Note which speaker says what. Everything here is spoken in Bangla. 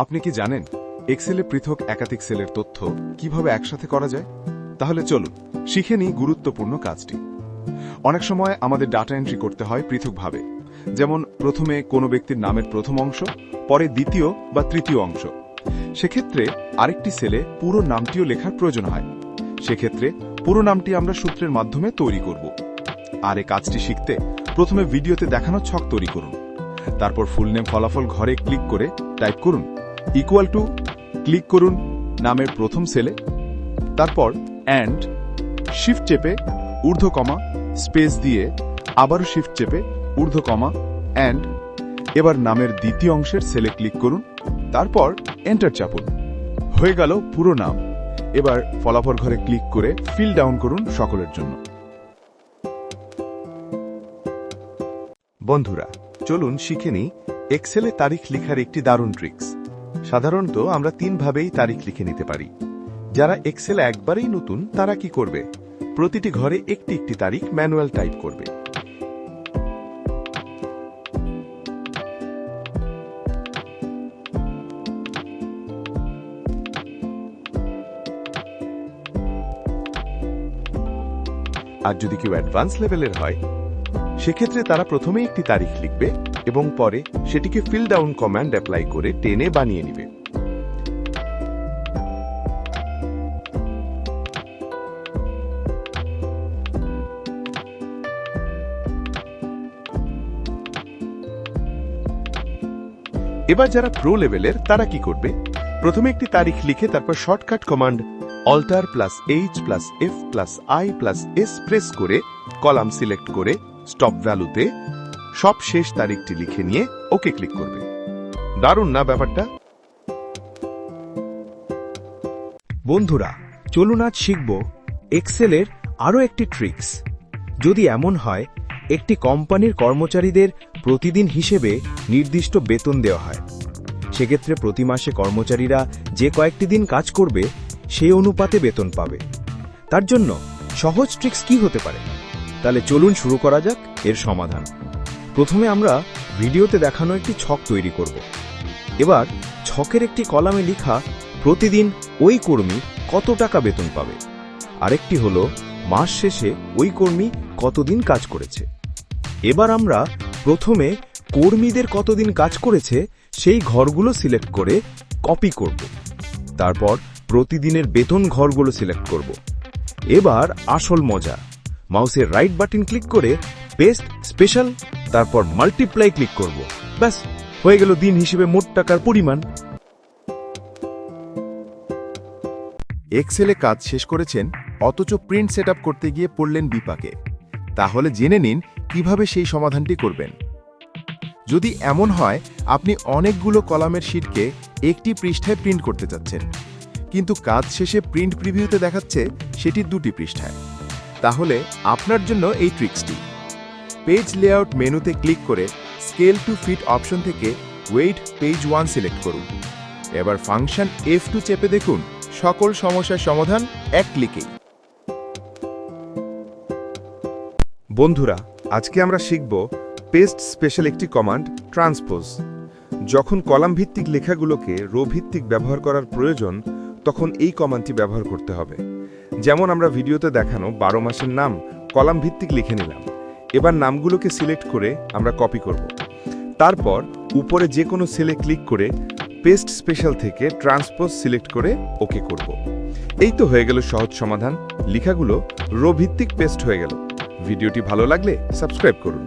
Speaker 1: আপনি কি জানেন এক্সেলে পৃথক একাধিক সেলের তথ্য কীভাবে একসাথে করা যায়? তাহলে চলুন, শিখে নিই গুরুত্বপূর্ণ কাজটি। অনেক সময় আমাদের ডাটা এন্ট্রি করতে হয় পৃথকভাবে। যেমন, প্রথমে কোনো ব্যক্তির নামের প্রথম অংশ, পরে দ্বিতীয় বা তৃতীয় অংশ। সেক্ষেত্রে আরেকটি সেলে পুরো নামটিও লেখার প্রয়োজন হয়। সেক্ষেত্রে পুরো নামটি আমরা সূত্রের মাধ্যমে তৈরি করব। আর এই কাজটি শিখতে প্রথমে ভিডিওতে দেখানো ছক তৈরি করুন। তারপর ফুল নেম ফলাফল, ঘরে ক্লিক করে টাইপ করুন। ইকুয়াল টু ক্লিক করুন নামের প্রথম সেলে তারপর অ্যান্ড শিফট চেপে ঊর্ধ্ব কমা স্পেস দিয়ে আবারও শিফট চেপে ঊর্ধ্ব কমা অ্যান্ড এবার নামের দ্বিতীয় অংশের সেলে ক্লিক করুন, তারপর এন্টার চাপুন। হয়ে গেল পুরো নাম। এবার ফলাফল ঘরে ক্লিক করে ফিল ডাউন করুন সকলের জন্য।
Speaker 2: বন্ধুরা, চলুন শিখে নিই এক্সেলে তারিখ লেখার একটি দারুণ ট্রিক্স সাধারণত আমরা তিনভাবেই তারিখ লিখে নিতে পারি। যারা এক্সেল একবারেই নতুন, তারা কি করবে? প্রতিটি ঘরে একটি একটি তারিখ ম্যানুয়াল টাইপ করবে। আর যদি কেউ অ্যাডভান্স লেভেলের হয়, সেক্ষেত্রে তারা প্রথমে একটি তারিখ লিখবে এবং পরে সেটিকে ফিল ডাউন কমান্ড অ্যাপ্লাই করে টেনে বানিয়ে নিবে। এবার যারা প্রো লেভেলের তারা কি করবে? প্রথমে একটি তারিখ লিখে তারপর shortcut command alter plus H plus F plus I plus S press করে কলাম সিলেক্ট করে স্টপ ভ্যালুতে সব শেষ তারিখটি লিখে নিয়ে ওকে ক্লিক করবে। দারুণ না ব্যাপারটা?
Speaker 3: বন্ধুরা, চলুন আজ শিখব এক্সেলের আরও একটি ট্রিক্স যদি এমন হয়, একটি কোম্পানির কর্মচারীদের প্রতিদিন হিসেবে নির্দিষ্ট বেতন দেওয়া হয়। সেক্ষেত্রে প্রতি মাসে কর্মচারীরা যে কয়েকটি দিন কাজ করবে সেই অনুপাতে বেতন পাবে। তার জন্য সহজ ট্রিক্স কি হতে পারে? তাহলে চলুন শুরু করা যাক, এর সমাধান। প্রথমে আমরা ভিডিওতে দেখানো একটি ছক তৈরি করব। এবার ছকের একটি কলামে লেখা, প্রতিদিন ওই কর্মী কত টাকা বেতন পাবে? আরেকটি হলো, মাস শেষে ওই কর্মী কতদিন কাজ করেছে? এবার আমরা প্রথমে কর্মীদের কতদিন কাজ করেছে সেই ঘরগুলো সিলেক্ট করে কপি করব। তারপর প্রতিদিনের বেতন ঘরগুলো সিলেক্ট করব। এবার আসল মজা। মাউসের রাইট বাটন ক্লিক করে পেস্ট স্পেশাল তারপর মাল্টিপ্লাই ক্লিক করব। ব্যাস, হয়ে গেল দিন হিসেবে মোট টাকার পরিমাণ।
Speaker 2: এক্সেলে কাজ শেষ করেছেন, অথচ প্রিন্ট সেটআপ করতে গিয়ে পড়লেন বিপাকে। তাহলে জেনে নিন, কীভাবে সেই সমাধানটি করবেন। যদি এমন হয়, আপনি অনেকগুলো কলামের শিটকে একটি পৃষ্ঠায় প্রিন্ট করতে চাচ্ছেন। কিন্তু কাজ শেষে প্রিন্ট প্রিভিউতে দেখাচ্ছে, সেটি দুটি পৃষ্ঠায়। তাহলে আপনার জন্য এই ট্রিক্সটি পেজ লেআউট মেনুতে ক্লিক করে স্কেল টু ফিট অপশন থেকে ওয়েট পেজ ওয়ান সিলেক্ট করুন। এবার ফাংশন এফ টু চেপে দেখুন। সকল সমস্যার সমাধান এক ক্লিকেই বন্ধুরা, আজকে আমরা শিখব পেস্ট স্পেশাল একটি কমান্ড ট্রান্সপোজ যখন কলাম ভিত্তিক লেখাগুলোকে রো ভিত্তিক ব্যবহার করার প্রয়োজন, তখন এই কমান্ডটি ব্যবহার করতে হবে। যেমন আমরা ভিডিওতে দেখানো বারো মাসের নাম কলাম ভিত্তিক লিখে নিলাম। এবার নামগুলোকে সিলেক্ট করে আমরা কপি করব। তারপর উপরে যে কোনো সেলে ক্লিক করে পেস্ট স্পেশাল থেকে ট্রান্সপোজ সিলেক্ট করে ওকে করব। এই তো হয়ে গেল সহজ সমাধান। লেখাগুলো রোভিত্তিক পেস্ট হয়ে গেল। ভিডিওটি ভালো লাগলে সাবস্ক্রাইব করুন।